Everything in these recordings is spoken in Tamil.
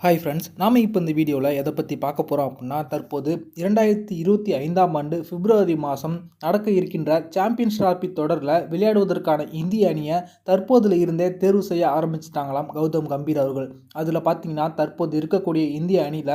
ஹாய் ஃப்ரெண்ட்ஸ் நாம் இப்போ இந்த வீடியோவில் எதை பற்றி பார்க்க போகிறோம் அப்படின்னா தற்போது இரண்டாயிரத்தி இருபத்தி ஐந்தாம் ஆண்டு பிப்ரவரி மாதம் நடக்க இருக்கின்ற சாம்பியன்ஸ் டிராபி தொடரில் விளையாடுவதற்கான இந்திய அணியை தற்போதில் இருந்தே தேர்வு செய்ய ஆரம்பிச்சிட்டாங்களாம் கௌதம் கம்பீர் அவர்கள். அதில் பார்த்தீங்கன்னா தற்போது இருக்கக்கூடிய இந்திய அணியில்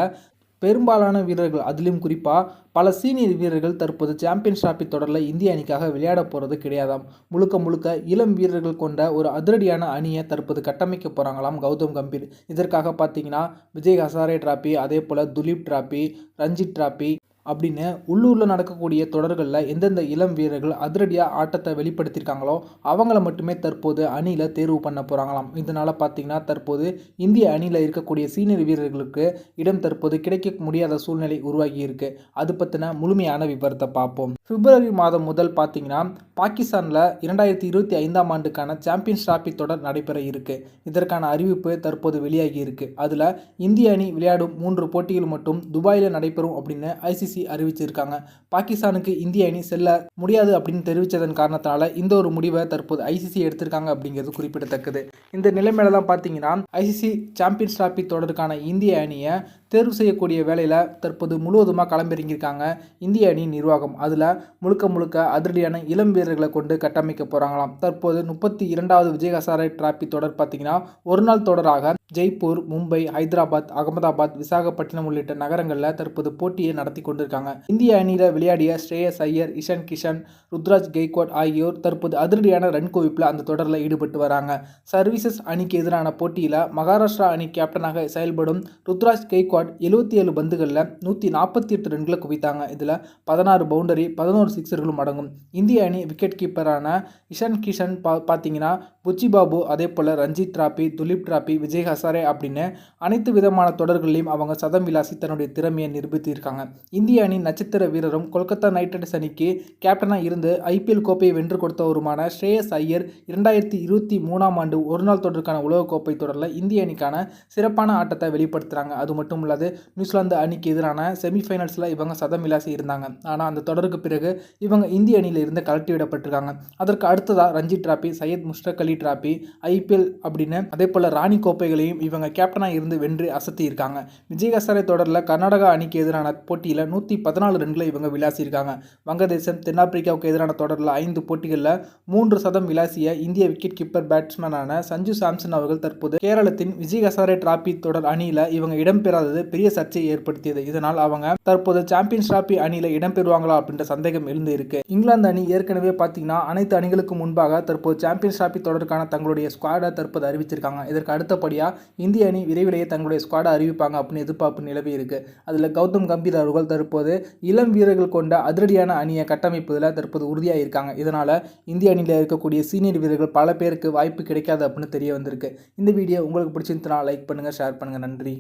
பெரும்பாலான வீரர்கள் அதிலும் குறிப்பாக பல சீனியர் வீரர்கள் தற்போது சாம்பியன்ஸ் டிராபி தொடரில் இந்திய அணிக்காக விளையாட போகிறது கிடையாதாம். முழுக்க முழுக்க இளம் வீரர்கள் கொண்ட ஒரு அதிரடியான அணியை தற்போது கட்டமைக்க போகிறாங்களாம் கௌதம் கம்பீர். இதற்காக பார்த்தீங்கன்னா விஜய் ஹசாரே டிராபி அதே போல் துலீப் டிராபி ரஞ்சித் டிராபி அப்படின்னு உள்ளூரில் நடக்கக்கூடிய தொடர்களில் எந்தெந்த இளம் வீரர்கள் அதிரடியாக ஆட்டத்தை வெளிப்படுத்தியிருக்காங்களோ அவங்கள மட்டுமே தற்போது அணியில் தேர்வு பண்ண போகிறாங்களாம் இதனால் பார்த்தீங்கன்னா தற்போது இந்திய அணியில் இருக்கக்கூடிய சீனியர் வீரர்களுக்கு இடம் தற்போது கிடைக்க முடியாத சூழ்நிலை உருவாகி இருக்குது அது பற்றின முழுமையான விவரத்தை பார்ப்போம். பிப்ரவரி மாதம் முதல் பார்த்தீங்கன்னா பாகிஸ்தானில் இரண்டாயிரத்தி இருபத்தி ஐந்தாம் ஆண்டுக்கான சாம்பியன்ஸ் டிராபி தொடர் நடைபெற இருக்கு. இதற்கான அறிவிப்பு தற்போது வெளியாகி இருக்கு. அதில் இந்திய அணி விளையாடும் மூன்று போட்டிகள் மட்டும் துபாயில் நடைபெறும் அப்படின்னு ஐசிசி அறிவிச்சிருக்காங்க. பாகிஸ்தானுக்கு இந்திய அணி செல்ல முடியாது அப்படின்னு தெரிவித்ததன் காரணத்தால் இந்த ஒரு முடிவை தற்போது ஐசிசி எடுத்திருக்காங்க அப்படிங்கிறது குறிப்பிடத்தக்கது. இந்த நிலைமையில தான் பார்த்தீங்கன்னா ஐசிசி சாம்பியன்ஸ் டிராபி தொடருக்கான இந்திய அணியை தேர்வு செய்யக்கூடிய வேலையில் தற்போது முழுவதுமாக களம்பிறங்கியிருக்காங்க இந்திய அணி நிர்வாகம். அதில் முழுக்க முழுக்க அதிரடியான இளம் வீரர்களை கொண்டு கட்டமைக்க போகிறாங்களாம் தற்போது முப்பத்தி இரண்டாவது விஜய் ஹசாரே டிராபி தொடர் பார்த்தீங்கன்னா ஒரு நாள் தொடராக ஜெய்ப்பூர் மும்பை ஹைதராபாத் அகமதாபாத் விசாகப்பட்டினம் உள்ளிட்ட நகரங்களில் தற்போது போட்டியை நடத்தி கொண்டிருக்காங்க. இந்திய அணியில் விளையாடிய ஸ்ரேயஸ் ஐயர் இஷன் கிஷன் ருத்ராஜ் கெய்க்வாட் ஆகியோர் தற்போது அதிரடியான ரன் குவிப்பில் அந்த தொடரில் ஈடுபட்டு வராங்க. சர்வீசஸ் அணிக்கு எதிரான போட்டியில் மகாராஷ்டிரா அணி கேப்டனாக செயல்படும் ருத்ராஜ் கெய்க்வாட் எழுபத்தி ஏழு பந்துகளில் நூற்றி நாற்பத்தி எட்டு ரன்களை குவித்தாங்க. இதில் பதினாறு பவுண்டரி பதினோரு சிக்ஸர்களும் அடங்கும். இந்திய அணி விக்கெட் கீப்பரான இஷன் கிஷன் பா பார்த்தீங்கன்னா புச்சி பாபு அதே போல் ரஞ்சித் டிராபி துலீப் டிராபி விஜய் ஹசாரே அப்படின்னு அனைத்து விதமான தொடர்களையும் அவங்க சதம் விலாசி தன்னுடைய திறமையை நிரூபித்திருக்காங்க. இந்திய அணி நட்சத்திர வீரரும் கொல்கத்தா நைட் ரைடர்ஸ் அணிக்கு கேப்டனாக இருந்து ஐபிஎல் கோப்பையை வென்று கொடுத்தவருமான ஸ்ரேயஸ் ஐயர் இரண்டாயிரத்தி இருபத்தி மூணாம் ஆண்டு ஒரு நாள் தொடருக்கான உலகக்கோப்பை தொடரில் இந்திய அணிக்கான சிறப்பான ஆட்டத்தை வெளிப்படுத்துகிறாங்க அது மட்டும் இல்லாது நியூசிலாந்து அணிக்கு எதிரான செமிஃபைனல்ஸில் இவங்க சதம் விலாசி இருந்தாங்க. ஆனால் அந்த தொடருக்கு பிறகு இவங்க இந்திய அணியில் இருந்து கலட்டி விடப்பட்டிருக்காங்க அதற்கு அடுத்ததாக Ranji trophy Syed Mushtaq Ali trophy IPL அப்படின்னு அதே போல் ராணி கோப்பைகளை போட்டிகளையும் இவங்க கேப்டனாக இருந்து வென்று அசத்தி இருக்காங்க. விஜய் ஹசாரே தொடரில் கர்நாடகா அணிக்கு எதிரான போட்டியில் நூற்றி பதினாலு ரன்களை இவங்க விளாசியிருக்காங்க. வங்கதேசம் தென்னாப்பிரிக்காவுக்கு எதிரான தொடரில் ஐந்து போட்டிகளில் மூன்று சதம் விளாசிய இந்திய விக்கெட் கீப்பர் பேட்ஸ்மேனான சஞ்சு சாம்சன் அவர்கள் தற்போது கேரளத்தின் விஜய் ஹசாரே டிராபி தொடர் அணியில் இவங்க இடம்பெறாதது பெரிய சர்ச்சையை ஏற்படுத்தியது. இதனால் அவங்க தற்போது சாம்பியன்ஸ் டிராபி அணியில் இடம்பெறுவாங்களா அப்படின்ற சந்தேகம் எழுந்து இருக்கு. இங்கிலாந்து அணி ஏற்கனவே பார்த்தீங்கன்னா அனைத்து அணிகளுக்கு முன்பாக தற்போது சாம்பியன்ஸ் டிராபி தொடருக்கான தங்களுடைய ஸ்குவாடை தற்போது அறிவிச்சிருக்காங்க. இதற்கு அடுத்தபடியாக இந்திய அணி விரைவிலேயே தங்களுடைய ஸ்குவாடை அறிவிப்பாங்க அப்படின்னு எதிர்பார்ப்பு நிலவி இருக்கு. அதில் கௌதம் கம்பீர் அவர்கள் தற்போது இளம் வீரர்கள் கொண்ட அதிரடியான அணியை கட்டமைப்பதில் தற்போது உறுதியாக இருக்காங்க இதனால் இந்திய அணியில் இருக்கக்கூடிய சீனியர் வீரர்கள் பல பேருக்கு வாய்ப்பு கிடைக்காது அப்படின்னு தெரிய வந்திருக்கு. இந்த வீடியோ உங்களுக்கு பிடிச்சிருந்தா லைக் பண்ணுங்கள் ஷேர் பண்ணுங்கள் நன்றி.